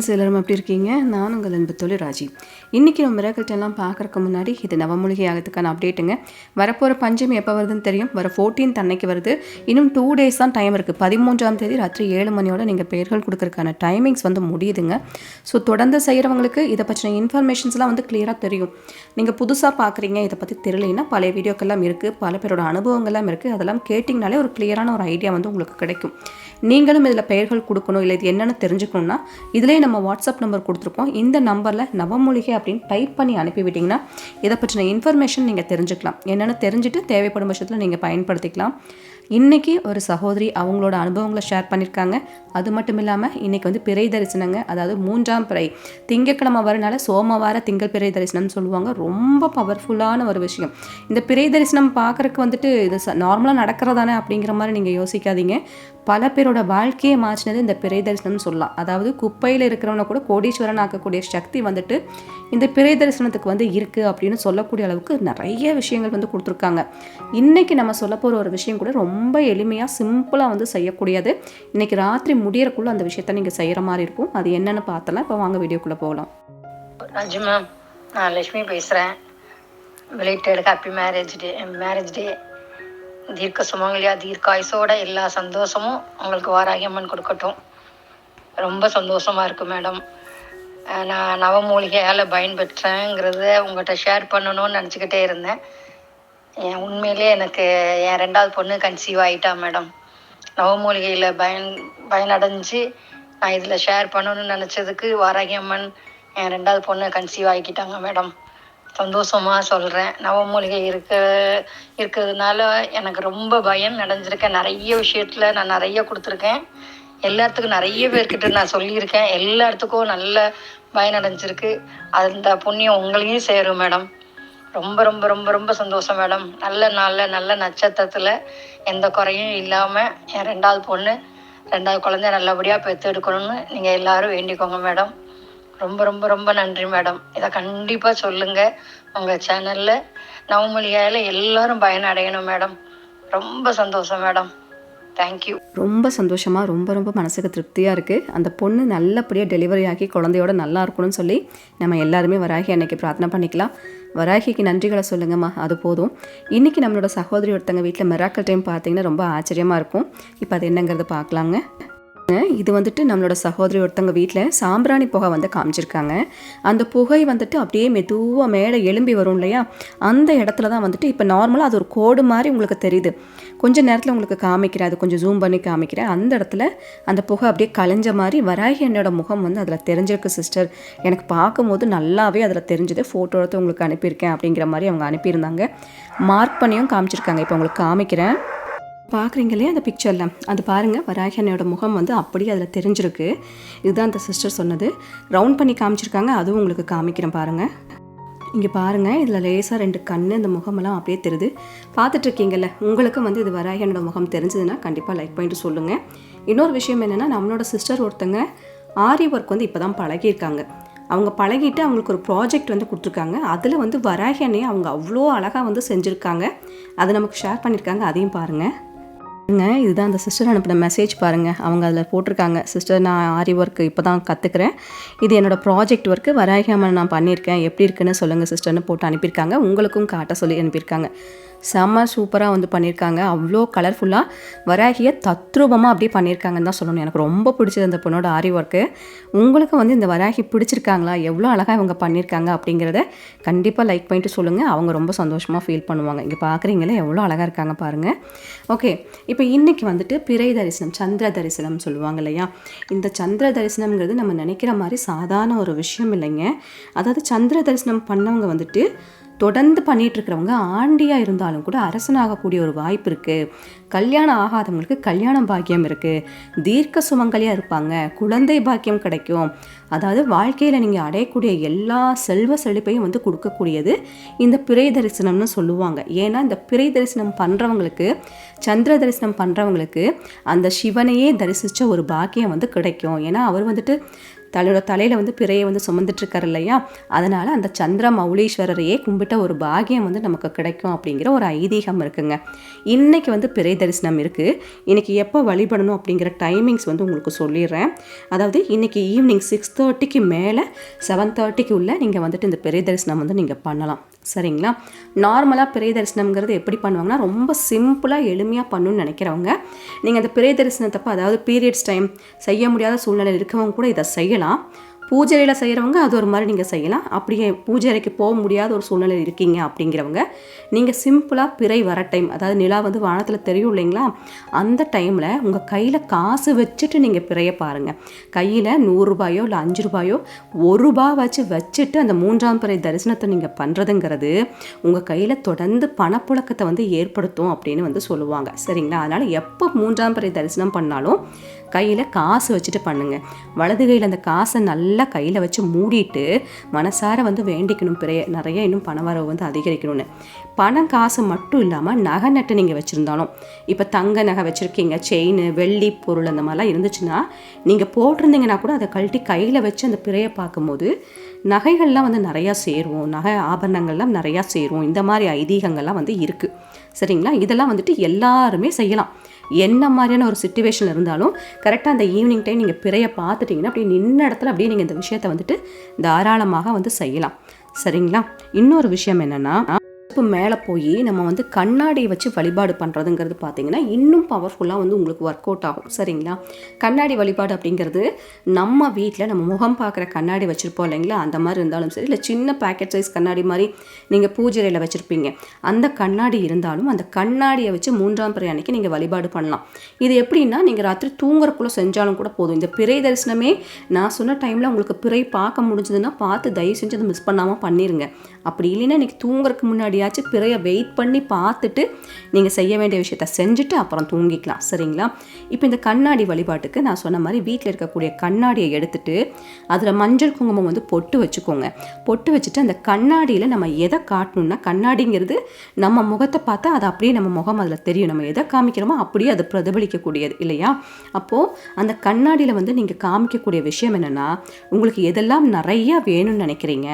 Friends எல்லோரும் எப்படி இருக்கீங்க? நான் உங்கள் அன்பு தொழில் ராஜி. இன்றைக்கி நம்ம மிராக்கல் பார்க்குறக்கு முன்னாடி இது நவமூலிகை ஆகிறதுக்கான அப்டேட்டுங்க வரப்போகிற பஞ்சமி எப்போ வருதுன்னு தெரியும். வர ஃபோர்டீன்த் அன்னைக்கு வருது. இன்னும் டூ டேஸ் தான் டைம் இருக்குது பதிமூன்றாம் தேதி ராத்திரி ஏழு மணியோட நீங்கள் பெயர்கள் கொடுக்குறதுக்கான டைமிங்ஸ் வந்து முடியுதுங்க. ஸோ தொடர்ந்து செய்கிறவங்களுக்கு இதை பற்றின இன்ஃபர்மேஷன்ஸ்லாம் வந்து கிளியராக தெரியும். நீங்கள் புதுசாக பார்க்குறீங்க இதை பற்றி தெரியலைன்னா பழைய வீடியோக்கெல்லாம் இருக்குது பல பேரோட அனுபவங்கள்லாம் இருக்குது அதெல்லாம் கேட்டிங்கனாலே ஒரு கிளியரான ஒரு ஐடியா வந்து உங்களுக்கு கிடைக்கும். நீங்களும் இதில் பெயர்கள் கொடுக்கணும் இல்லை இது என்னென்னு தெரிஞ்சுக்கணும்னா இதிலே நம்ம நம்ம வாட்ஸ்அப் நம்பர் கொடுத்துருக்கோம் இந்த நம்பரில் நவமூலிகை அப்படின்னு டைப் பண்ணி அனுப்பிவிட்டிங்கன்னா இதை பற்றின இன்ஃபர்மேஷன் நீங்கள் தெரிஞ்சுக்கலாம். என்னென்னு தெரிஞ்சுட்டு தேவைப்படும் பட்சத்தில் நீங்கள் பயன்படுத்திக்கலாம். இன்றைக்கி ஒரு சகோதரி அவங்களோட அனுபவங்களை ஷேர் பண்ணியிருக்காங்க அது மட்டும் இல்லாமல் இன்றைக்கி வந்து பிறை தரிசனங்க அதாவது மூன்றாம் பிறை திங்கக்கிழமை வரனால சோமவார திங்கள் பிறை தரிசனம்னு சொல்லுவாங்க. ரொம்ப பவர்ஃபுல்லான ஒரு விஷயம். இந்த பிறை தரிசனம் பார்க்குறக்கு வந்துட்டு இது நார்மலாக நடக்கிறதானே அப்படிங்கிற மாதிரி நீங்கள் யோசிக்காதீங்க. பல பேரோட வாழ்க்கையை மாற்றினது இந்த பிறை தரிசனம்னு சொல்லலாம். அதாவது குப்பையில் இருக்கிறவனை கூட கோடீஸ்வரன் ஆக்கக்கூடிய சக்தி வந்துட்டு இந்த பிறை தரிசனத்துக்கு வந்து இருக்குது அப்படின்னு சொல்லக்கூடிய அளவுக்கு நிறைய விஷயங்கள் வந்து கொடுத்துருக்காங்க. இன்றைக்கி நம்ம சொல்ல போகிற ஒரு விஷயம் கூட ரொம்ப எளிமையாக சிம்பிளாக வந்து செய்யக்கூடியது. இன்றைக்கி ராத்திரி முடியறக்குள்ளே அந்த விஷயத்த நீங்கள் செய்கிற மாதிரி இருக்கும். அது என்னென்னு பார்த்தலாம். இப்போ வாங்க வீடியோக்குள்ளே போகலாம். நான் லட்சுமி பேசுகிறேன் related happy marriage day marriage day தீர்க்க சுமங்கலியா தீர்க்காயுசோட எல்லா சந்தோஷமும் உங்களுக்கு வாராகி அம்மன் கொடுக்கட்டும். ரொம்ப சந்தோஷமாக இருக்குது மேடம். நான் நவமூலிகையால் பயன்பெற்றேங்கிறத உங்கள்கிட்ட ஷேர் பண்ணணும்னு நினச்சிக்கிட்டே இருந்தேன். என் உண்மையிலே எனக்கு என் ரெண்டாவது பொண்ணு கன்சீவ் ஆகிட்டா மேடம். நவமூலிகையில் பயன் பயனடைஞ்சு நான் இதில் ஷேர் பண்ணணும்னு நினச்சதுக்கு வாராகி அம்மன் என் ரெண்டாவது பொண்ணு கன்சீவ் ஆகிக்கிட்டாங்க மேடம். சந்தோஷமாக சொல்கிறேன் நவமூலிகை இருக்க இருக்கிறதுனால எனக்கு ரொம்ப பயம் நடந்திருக்கேன் நிறைய விஷயத்தில் நான் நிறைய கொடுத்துருக்கேன். எல்லாத்துக்கும் நிறைய பேர்கிட்ட நான் சொல்லியிருக்கேன். எல்லா இடத்துக்கும் நல்ல நடந்துருக்கு. அந்த புண்ணியம் உங்களையும் சேரும் மேடம். ரொம்ப ரொம்ப ரொம்ப ரொம்ப சந்தோஷம் மேடம். நல்ல நாளில் நல்ல நட்சத்திரத்தில் எந்த குறையும் இல்லாமல் என் ரெண்டாவது பொண்ணு ரெண்டாவது குழந்தை நல்லபடியாக பெற்று எடுக்கணும்னு நீங்கள் எல்லாரும் வேண்டிக்கோங்க மேடம். ரொம்ப ரொம்ப ரொம்ப நன்றி மேடம். இதை கண்டிப்பாக சொல்லுங்கள் உங்கள் சேனலில் நவமொழியால் எல்லாரும் பயனடையணும் மேடம். ரொம்ப சந்தோஷம் மேடம். தேங்க்யூ ரொம்ப சந்தோஷமாக ரொம்ப ரொம்ப மனசுக்கு திருப்தியாக இருக்குது அந்த பொண்ணு நல்லபடியாக டெலிவரி ஆகி குழந்தையோட நல்லா இருக்கணும்னு சொல்லி நம்ம எல்லாருமே வராகி அன்னைக்கு பிரார்த்தனை பண்ணிக்கலாம். வராகிக்கு நன்றிகளை சொல்லுங்கம்மா அது போதும். இன்றைக்கி நம்மளோட சகோதரி ஒருத்தங்க வீட்டில் மெராக்கல் டைம் பார்த்தீங்கன்னா ரொம்ப ஆச்சரியமாக இருக்கும். இப்போ அது என்னங்கிறத பார்க்கலாங்க. இது வந்துட்டு நம்மளோட சகோதரி ஒருத்தவங்க வீட்டில் சாம்பிராணி புகை வந்து காமிச்சிருக்காங்க. அந்த புகை வந்துட்டு அப்படியே மெதுவாக மேலே எலும்பி வரும் இல்லையா? அந்த இடத்துல தான் வந்துட்டு இப்போ நார்மலாக அது ஒரு கோடு மாதிரி உங்களுக்கு தெரியுது. கொஞ்ச நேரத்தில் உங்களுக்கு காமிக்கிறேன். அது கொஞ்சம் ஜூம் பண்ணி காமிக்கிறேன். அந்த இடத்துல அந்த புகை அப்படியே கலைஞ்ச மாதிரி வராகி என்னோட முகம் வந்து அதில் தெரிஞ்சிருக்கு சிஸ்டர் எனக்கு பார்க்கும்போது நல்லாவே அதில் தெரிஞ்சது. ஃபோட்டோ எடுத்து உங்களுக்கு அனுப்பியிருக்கேன் அப்படிங்கிற மாதிரி அவங்க அனுப்பியிருந்தாங்க. மார்க் பண்ணியும் காமிச்சிருக்காங்க. இப்போ உங்களுக்கு காமிக்கிறேன். பார்க்குறீங்களே அந்த பிக்சரில் அது பாருங்கள் வராகி முகம் வந்து அப்படியே அதில் தெரிஞ்சிருக்கு. இதுதான் அந்த சிஸ்டர் சொன்னது. ரவுண்ட் பண்ணி காமிச்சிருக்காங்க அதுவும் உங்களுக்கு காமிக்கிறேன் பாருங்கள் இங்கே பாருங்கள் இதில் லேசாக ரெண்டு கண் இந்த முகமெல்லாம் அப்படியே தெரியுது. பார்த்துட்ருக்கீங்கல்ல உங்களுக்கும் வந்து இது வராகி முகம் தெரிஞ்சதுன்னா கண்டிப்பாக லைக் பண்ணிட்டு சொல்லுங்கள் இன்னொரு விஷயம் என்னென்னா நம்மளோட சிஸ்டர் ஒருத்தங்க ஆரி ஒர்க் வந்து இப்போ தான் பழகியிருக்காங்க. அவங்க பழகிட்டு அவங்களுக்கு ஒரு ப்ராஜெக்ட் வந்து கொடுத்துருக்காங்க. அதில் வந்து வராகி அவங்க அவ்வளோ அழகாக வந்து செஞ்சுருக்காங்க. அதை நமக்கு ஷேர் பண்ணியிருக்காங்க அதையும் பாருங்கள் இதுதான் அந்த சிஸ்டர் அனுப்பின மெசேஜ் பாருங்கள் அவங்க அதில் போட்டிருக்காங்க. சிஸ்டர் நான் ஆரி ஒர்க் இப்போ தான் கற்றுக்கிறேன் இது என்னோடய ப்ராஜெக்ட் ஒர்க்கு வராகாமல் நான் பண்ணியிருக்கேன். எப்படி இருக்குன்னு சொல்லுங்கள் சிஸ்டர்னு போட்டு அனுப்பியிருக்காங்க. உங்களுக்கும் காட்ட சொல்லி அனுப்பியிருக்காங்க. செம்ம சூப்பராக வந்து பண்ணியிருக்காங்க அவ்வளோ கலர்ஃபுல்லாக வராகியை தத்ரூபமாக அப்படியே பண்ணியிருக்காங்கன்னு தான் சொல்லணும். எனக்கு ரொம்ப பிடிச்சது அந்த பொண்ணோட ஆரி ஒர்க்கு உங்களுக்கும் வந்து இந்த வராகி பிடிச்சிருக்காங்களா? எவ்வளோ அழகாக இவங்க பண்ணியிருக்காங்க அப்படிங்கிறத கண்டிப்பாக லைக் பண்ணிட்டு சொல்லுங்கள் அவங்க ரொம்ப சந்தோஷமாக ஃபீல் பண்ணுவாங்க. இங்கே பார்க்குறீங்களே எவ்வளோ அழகாக இருக்காங்க பாருங்கள் ஓகே இப்போ இன்றைக்கி வந்துட்டு பிறை தரிசனம் சந்திர தரிசனம் சொல்லுவாங்க இல்லையா? இந்த சந்திர தரிசனம்ங்கிறது நம்ம நினைக்கிற மாதிரி சாதாரண ஒரு விஷயம் இல்லைங்க. அதாவது சந்திர தரிசனம் பண்ணவங்க வந்துட்டு தொடர்ந்து பண்ணிகிட்ருக்கிறவங்க ஆண்டியாக இருந்தாலும் கூட அரசனாகக்கூடிய ஒரு வாய்ப்பு இருக்குது கல்யாணம் ஆகாதவங்களுக்கு கல்யாணம் பாக்கியம் இருக்குது தீர்க்க சுமங்கலியாக இருப்பாங்க. குழந்தை பாக்கியம் கிடைக்கும். அதாவது வாழ்க்கையில் நீங்கள் அடையக்கூடிய எல்லா செல்வ செழிப்பையும் வந்து கொடுக்கக்கூடியது இந்த பிறை தரிசனம்னு சொல்லுவாங்க. ஏன்னா இந்த பிறை தரிசனம் பண்ணுறவங்களுக்கு சந்திர தரிசனம் பண்ணுறவங்களுக்கு அந்த சிவனையே தரிசித்த ஒரு பாக்கியம் வந்து கிடைக்கும். ஏன்னா அவர் வந்துட்டு தலையோட தலையில் வந்து பிறையை வந்து சுமந்துட்டுருக்காரு இல்லையா? அதனால் அந்த சந்திர மௌலீஸ்வரரையே கும்பிட்ட ஒரு பாகியம் வந்து நமக்கு கிடைக்கும் அப்படிங்கிற ஒரு ஐதீகம் இருக்குங்க. இன்றைக்கி வந்து பிறை தரிசனம் இருக்குது இன்றைக்கி எப்போ வழிபடணும் அப்படிங்கிற டைமிங்ஸ் வந்து உங்களுக்கு சொல்லிடுறேன். அதாவது இன்னைக்கு ஈவினிங் சிக்ஸ் தேர்ட்டிக்கு மேலே செவன் தேர்ட்டிக்கு உள்ள நீங்கள் வந்துட்டு இந்த பிறை தரிசனம் வந்து நீங்கள் பண்ணலாம். சரிங்களா? நார்மலாக பிறை தரிசனம்ங்கிறது எப்படி பண்ணுவாங்கன்னா ரொம்ப சிம்பிளாக எளிமையாக பண்ணணும்னு நினைக்கிறவங்க நீங்கள் அந்த பிறை தரிசனத்தப்போ அதாவது பீரியட்ஸ் டைம் செய்ய முடியாத சூழ்நிலை இருக்கவங்க கூட இதை செய்யலாம். வைக்கலாம் பூஜையில் செய்கிறவங்க அது ஒரு மாதிரி நீங்கள் செய்யலாம். அப்படியே பூஜை அறைக்கு போக முடியாத ஒரு சூழ்நிலை இருக்கீங்க அப்படிங்கிறவங்க நீங்கள் சிம்பிளாக பிறை வர டைம் அதாவது நிலா வந்து வானத்தில் தெரியும் இல்லைங்களா? அந்த டைமில் உங்கள் கையில் காசு வச்சுட்டு நீங்கள் பிறைய பாருங்கள் கையில் நூறுரூபாயோ இல்லை அஞ்சு ரூபாயோ ஒரு ரூபா வச்சு வச்சுட்டு அந்த மூன்றாம் பிறை தரிசனத்தை நீங்கள் பண்ணுறதுங்கிறது உங்கள் கையில் தொடர்ந்து பணப்புழக்கத்தை வந்து ஏற்படுத்தும் அப்படின்னு வந்து சொல்லுவாங்க. சரிங்களா? அதனால் எப்போ மூன்றாம் பிறை தரிசனம் பண்ணாலும் கையில் காசு வச்சுட்டு பண்ணுங்கள் வலது கையில் அந்த காசை நல்லா கையில் வச்சு மூடிட்டு மனசார வந்து வேண்டிக்கணும். பிறைய நிறைய இன்னும் பண வரவு வந்து அதிகரிக்கணும்னு. பணம் காசு மட்டும் இல்லாமல் நகை நட்டு நீங்கள் வச்சுருந்தாலும் இப்போ தங்க நகை வச்சுருக்கீங்க செயின் வெள்ளி பொருள் அந்த மாதிரிலாம் இருந்துச்சுன்னா நீங்கள் போட்டிருந்தீங்கன்னா கூட அதை கழட்டி கையில் வச்சு அந்த பிறையை பார்க்கும்போது நகைகள்லாம் வந்து நிறையா சேருவோம் நகை ஆபரணங்கள்லாம் நிறையா சேருவோம் இந்த மாதிரி ஐதீகங்கள்லாம் வந்து இருக்குது சரிங்களா? இதெல்லாம் வந்துட்டு எல்லாருமே செய்யலாம். என்ன மாதிரியான ஒரு சுச்சுவேஷன் இருந்தாலும் கரெக்டாக அந்த ஈவினிங் டைம் நீங்கள் பிறைய பார்த்துட்டிங்கன்னா அப்படியே நின்ன இடத்துல அப்படியே நீங்கள் இந்த விஷயத்தை வந்துட்டு தாராளமாக வந்து செய்யலாம். சரிங்களா? இன்னொரு விஷயம் என்னென்னா இப்போ மேலே போய் நம்ம வந்து கண்ணாடியை வச்சு வழிபாடு பண்ணுறதுங்கிறது பார்த்தீங்கன்னா இன்னும் பவர்ஃபுல்லாக வந்து உங்களுக்கு ஒர்க் அவுட் ஆகும். சரிங்களா? கண்ணாடி வழிபாடு அப்படிங்கிறது நம்ம வீட்டில் நம்ம முகம் பார்க்குற கண்ணாடி வச்சுருப்போம் இல்லைங்களா? அந்த மாதிரி இருந்தாலும் சரி இல்லை சின்ன பேக்கெட் சைஸ் கண்ணாடி மாதிரி நீங்கள் பூஜையில் வச்சுருப்பீங்க. அந்த கண்ணாடி இருந்தாலும் அந்த கண்ணாடியை வச்சு மூன்றாம் பிறை அன்னைக்கு நீங்கள் வழிபாடு பண்ணலாம். இது எப்படின்னா நீங்கள் ராத்திரி தூங்குறக்குள்ளே செஞ்சாலும் கூட போதும். இந்த பிறை தரிசனமே நான் சொன்ன டைமில் உங்களுக்கு பிறை பார்க்க முடிஞ்சதுன்னா பார்த்து தயவு செஞ்சு அதை மிஸ் பண்ணாமல் பண்ணிடுங்க அப்படி இல்லைன்னா இன்றைக்கி தூங்குறதுக்கு முன்னாடி எப்படியாச்சும் பிறையை வெயிட் பண்ணி பார்த்துட்டு நீங்கள் செய்ய வேண்டிய விஷயத்த செஞ்சுட்டு அப்புறம் தூங்கிக்கலாம். சரிங்களா? இப்போ இந்த கண்ணாடி வழிபாட்டுக்கு நான் சொன்ன மாதிரி வீட்டில் இருக்கக்கூடிய கண்ணாடியை எடுத்துட்டு அதில் மஞ்சள் குங்குமம் வந்து பொட்டு வச்சுக்கோங்க. பொட்டு வச்சுட்டு அந்த கண்ணாடியில் நம்ம எதை காட்டணும்னா கண்ணாடிங்கிறது நம்ம முகத்தை பார்த்தா அது அப்படியே நம்ம முகம் அதில் தெரியும். நம்ம எதை காமிக்கிறோமோ அப்படியே அது பிரதிபலிக்கக்கூடியது இல்லையா? அப்போது அந்த கண்ணாடியில் வந்து நீங்கள் காமிக்கக்கூடிய விஷயம் என்னென்னா உங்களுக்கு எதெல்லாம் நிறையா வேணும்னு நினைக்கிறீங்க?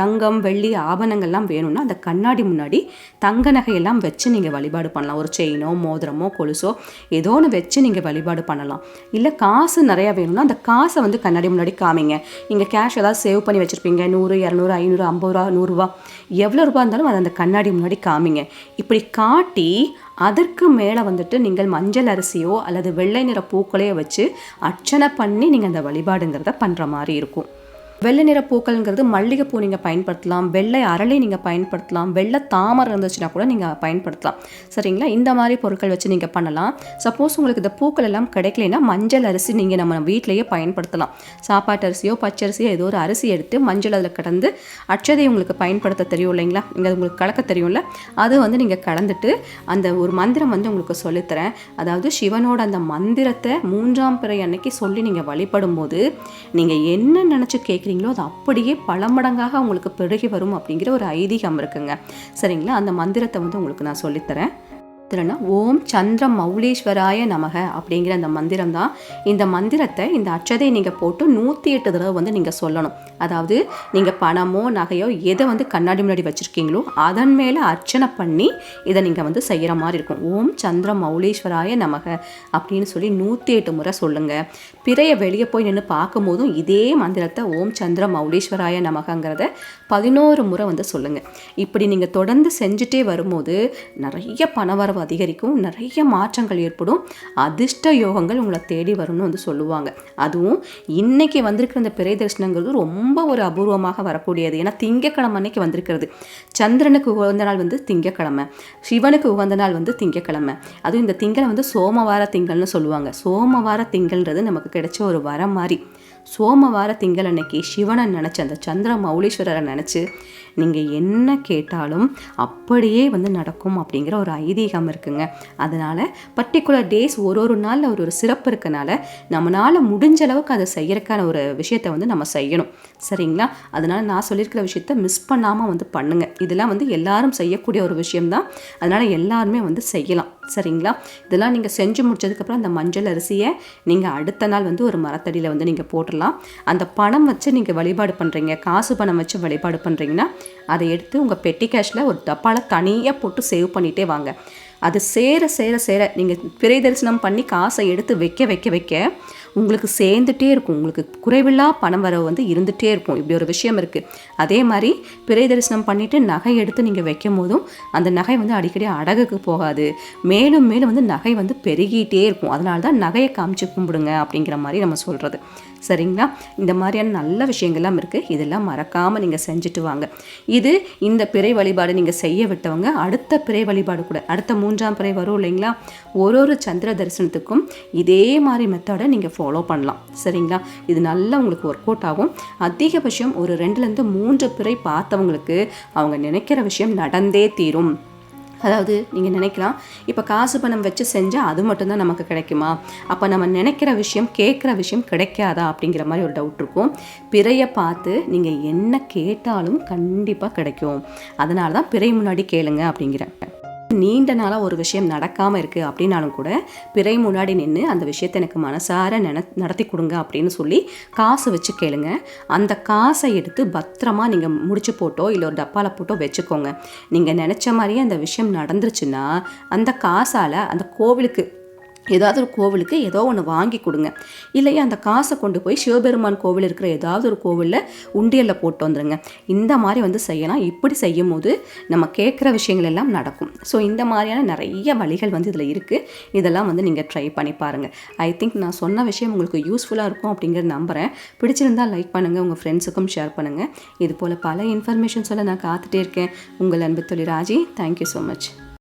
தங்கம் வெள்ளி ஆபரணங்கள்லாம் வேணும்னா அந்த கண்ணாடி முன்னாடி தங்க நகையெல்லாம் வச்சு நீங்கள் வழிபாடு பண்ணலாம். ஒரு செயினோ மோதிரமோ கொலுசோ ஏதோ ஒன்று வச்சு நீங்கள் வழிபாடு பண்ணலாம். இல்லை காசு நிறையா வேணும்னா அந்த காசை வந்து கண்ணாடி முன்னாடி காமிங்க. நீங்கள் கேஷ் ஏதாவது சேவ் பண்ணி வச்சுருப்பீங்க. நூறு இரநூறு ஐநூறு ஐம்பது ரூபா நூறுரூவா எவ்வளோ ரூபா இருந்தாலும் அதை அந்த கண்ணாடி முன்னாடி காமிங்க. இப்படி காட்டி அதற்கு மேலே வந்துட்டு நீங்கள் மஞ்சள் அரிசியோ அல்லது வெள்ளை நிற பூக்களையோ வச்சு அர்ச்சனை பண்ணி நீங்கள் அந்த வழிபாடுங்கிறத பண்ணுற மாதிரி இருக்கும். வெள்ளை நிற பூக்கள்ங்கிறது மல்லிகைப்பூ நீங்கள் பயன்படுத்தலாம் வெள்ளை அரளி நீங்கள் பயன்படுத்தலாம் வெள்ளை தாமரை இருந்துச்சுன்னா கூட நீங்கள் பயன்படுத்தலாம். சரிங்களா? இந்த மாதிரி பொருட்கள் வச்சு நீங்கள் பண்ணலாம். சப்போஸ் உங்களுக்கு இந்த பூக்கள் எல்லாம் கிடைக்கலைன்னா மஞ்சள் அரிசி நீங்கள் நம்ம வீட்டிலையே பயன்படுத்தலாம். சாப்பாட்டு அரிசியோ பச்சரிசியோ ஏதோ ஒரு அரிசி எடுத்து மஞ்சள் அதில் கடந்து அச்சதை உங்களுக்கு பயன்படுத்த தெரியும் இல்லைங்களா? நீங்கள் உங்களுக்கு கலக்க தெரியும்ல? அது வந்து நீங்கள் கலந்துட்டு அந்த ஒரு மந்திரம் வந்து உங்களுக்கு சொல்லித்தரேன். அதாவது சிவனோட அந்த மந்திரத்தை மூன்றாம் பிறை அன்னைக்கு சொல்லி நீங்கள் வழிபடும் போது நீங்கள் என்ன நினச்சி கேட்குறீங்களோ அது அப்படியே பல மடங்காக உங்களுக்கு பெருகி வரும் அப்படிங்கிற ஒரு ஐதீகம் இருக்குங்க. சரிங்களா? அந்த மந்திரத்தை வந்து உங்களுக்கு நான் சொல்லித்தரேன். மந்திரம்னா ஓம் சந்திர மௌலீஸ்வராய நமக அப்படிங்கிற அந்த மந்திரம் தான். இந்த மந்திரத்தை இந்த அச்சதை நீங்கள் போட்டு நூற்றி எட்டு தடவை வந்து நீங்கள் சொல்லணும். அதாவது நீங்கள் பணமோ நகையோ எதை வந்து கண்ணாடி முன்னாடி வச்சுருக்கீங்களோ அதன் மேலே அர்ச்சனை பண்ணி இதை நீங்கள் வந்து செய்கிற மாதிரி இருக்கும். ஓம் சந்திர மௌலீஸ்வராய நமக அப்படின்னு சொல்லி நூற்றி எட்டு முறை சொல்லுங்கள் பிறைய வெளியே போய் நின்று பார்க்கும்போதும் இதே மந்திரத்தை ஓம் சந்திர மௌலீஸ்வராய நமகங்கிறத பதினோரு முறை வந்து சொல்லுங்கள் இப்படி நீங்கள் தொடர்ந்து செஞ்சுட்டே வரும்போது நிறைய பணவரவு அதிகரிக்கும் நிறைய மாற்றங்கள் ஏற்படும். அதிர்ஷ்ட யோகங்கள் உங்களை தேடி வரும்னு வந்து சொல்லுவாங்க. அதுவும் இன்னைக்கு வந்திருக்கிற இந்த பிறை தரிசனங்கிறது ரொம்ப ஒரு அபூர்வமாக வரக்கூடியது. ஏன்னா திங்கக்கிழமை அன்னைக்கு வந்திருக்கிறது. சந்திரனுக்கு உகந்த நாள் வந்து திங்கக்கிழமை சிவனுக்கு உகந்த நாள் வந்து திங்கக்கிழமை அதுவும் இந்த திங்களை வந்து சோமவார திங்கள்னு சொல்லுவாங்க. சோமவார திங்கள்ன்றது நமக்கு கிடைச்ச ஒரு வரம் மாதிரி சோமவார திங்கள் அன்னைக்கு சிவனை நினச்சி அந்த சந்திர மௌலீஸ்வரரை நினச்சி நீங்கள் என்ன கேட்டாலும் அப்படியே வந்து நடக்கும் அப்படிங்கிற ஒரு ஐதீகம் இருக்குங்க. அதனால் பர்டிகுலர் டேஸ் ஒரு ஒரு நாளில் ஒரு ஒரு சிறப்பு இருக்கனால நம்மளால் முடிஞ்ச அளவுக்கு அதை செய்யறதுக்கான ஒரு விஷயத்தை வந்து நம்ம செய்யணும். சரிங்களா? அதனால் நான் சொல்லியிருக்கிற விஷயத்த மிஸ் பண்ணாமல் வந்து பண்ணுங்கள் இதெல்லாம் வந்து எல்லாரும் செய்யக்கூடிய ஒரு விஷயம்தான். அதனால் எல்லாருமே வந்து செய்யலாம். சரிங்களா? இதெல்லாம் நீங்கள் செஞ்சு முடிச்சதுக்கப்புறம் அந்த மஞ்சள் அரிசியை நீங்கள் அடுத்த நாள் வந்து ஒரு மரத்தடியில் வந்து நீங்கள் போட்டுடலாம். அந்த பணம் வச்சு நீங்கள் வழிபாடு பண்ணுறீங்க காசு பணம் வச்சு வழிபாடு பண்ணுறீங்கன்னா அதை எடுத்து உங்கள் பெட்டி கேஷில் ஒரு டப்பாவில் தனியாக போட்டு சேவ் பண்ணிகிட்டே வாங்க. அது சேர சேர சேர நீங்கள் பிறை தரிசனம் பண்ணி காசை எடுத்து வைக்க வைக்க வைக்க உங்களுக்கு சேர்ந்துட்டே இருக்கும். உங்களுக்கு குறைவில்லா பணம் வரவு வந்து இருந்துகிட்டே இருக்கும். இப்படி ஒரு விஷயம் இருக்குது அதே மாதிரி பிறை தரிசனம் பண்ணிவிட்டு நகை எடுத்து நீங்கள் வைக்கும் போதும் அந்த நகை வந்து அடிக்கடி அடகுக்கு போகாது. மேலும் மேலும் வந்து நகை வந்து பெருகிட்டே இருக்கும். அதனால தான் நகையை காமிச்சு கும்பிடுங்க அப்படிங்கிற மாதிரி நம்ம சொல்கிறது சரிங்களா? இந்த மாதிரியான நல்ல விஷயங்கள்லாம் இருக்குது இதெல்லாம் மறக்காமல் நீங்கள் செஞ்சுட்டு வாங்க. இது இந்த பிறை வழிபாடு நீங்கள் செய்ய விட்டவங்க அடுத்த பிறை வழிபாடு கூட அடுத்த மூன்றாம் பிறை வரும் இல்லைங்களா? ஒரு ஒரு சந்திர தரிசனத்துக்கும் இதே மாதிரி மெத்தடை நீங்கள் ஃபாலோ பண்ணலாம். சரிங்களா? இது நல்லா உங்களுக்கு ஒர்க் அவுட் ஆகும். அதிகபட்சம் ஒரு ரெண்டுலேருந்து மூன்று பிறை பார்த்தவங்களுக்கு அவங்க நினைக்கிற விஷயம் நடந்தே தீரும். அதாவது நீங்கள் நினைக்கலாம் இப்போ காசு பணம் வச்சு செஞ்சால் அது மட்டும்தான் நமக்கு கிடைக்குமா? அப்போ நம்ம நினைக்கிற விஷயம் கேட்குற விஷயம் கிடைக்காதா அப்படிங்கிற மாதிரி ஒரு டவுட் இருக்கும். பிறையை பார்த்து நீங்கள் என்ன கேட்டாலும் கண்டிப்பாக கிடைக்கும். அதனால தான் பிறை முன்னாடி கேளுங்க அப்படிங்கிறேன். நீண்ட நாளாக ஒரு விஷயம் நடக்காமல் இருக்குது அப்படின்னாலும் கூட பிறை முன்னாடி நின்று அந்த விஷயத்தை எனக்கு மனசார நென நடத்தி கொடுங்க அப்படின்னு சொல்லி காசு வச்சு கேளுங்க. அந்த காசை எடுத்து பத்திரமா நீங்கள் முடிச்சு போட்டோ இல்லை ஒரு டப்பாவில் போட்டோ வச்சுக்கோங்க. நீங்கள் நினச்ச மாதிரியே அந்த விஷயம் நடந்துருச்சுன்னா அந்த காசால் அந்த கோவிலுக்கு ஏதாவது ஒரு கோவிலுக்கு ஏதோ ஒன்று வாங்கி கொடுங்க. இல்லையா அந்த காசை கொண்டு போய் சிவபெருமான் கோவில் இருக்கிற ஏதாவது ஒரு கோவிலில் உண்டியலில் போட்டு வந்துடுங்க இந்த மாதிரி வந்து செய்யலாம். இப்படி செய்யும் போது நம்ம கேட்குற விஷயங்கள் எல்லாம் நடக்கும். ஸோ இந்த மாதிரியான நிறைய வழிகள் வந்து இதில் இருக்குது இதெல்லாம் வந்து நீங்கள் ட்ரை பண்ணி பாருங்கள் ஐ திங்க் நான் சொன்ன விஷயம் உங்களுக்கு யூஸ்ஃபுல்லாக இருக்கும் அப்படிங்கிறத நம்புகிறேன் பிடிச்சிருந்தால் லைக் பண்ணுங்கள் உங்கள் ஃப்ரெண்ட்ஸுக்கும் ஷேர் பண்ணுங்கள் இது போல் பல இன்ஃபர்மேஷன்ஸோட நான் காத்துட்டே இருக்கேன். உங்கள் அன்பு தொழில் ராஜி. Thank you so much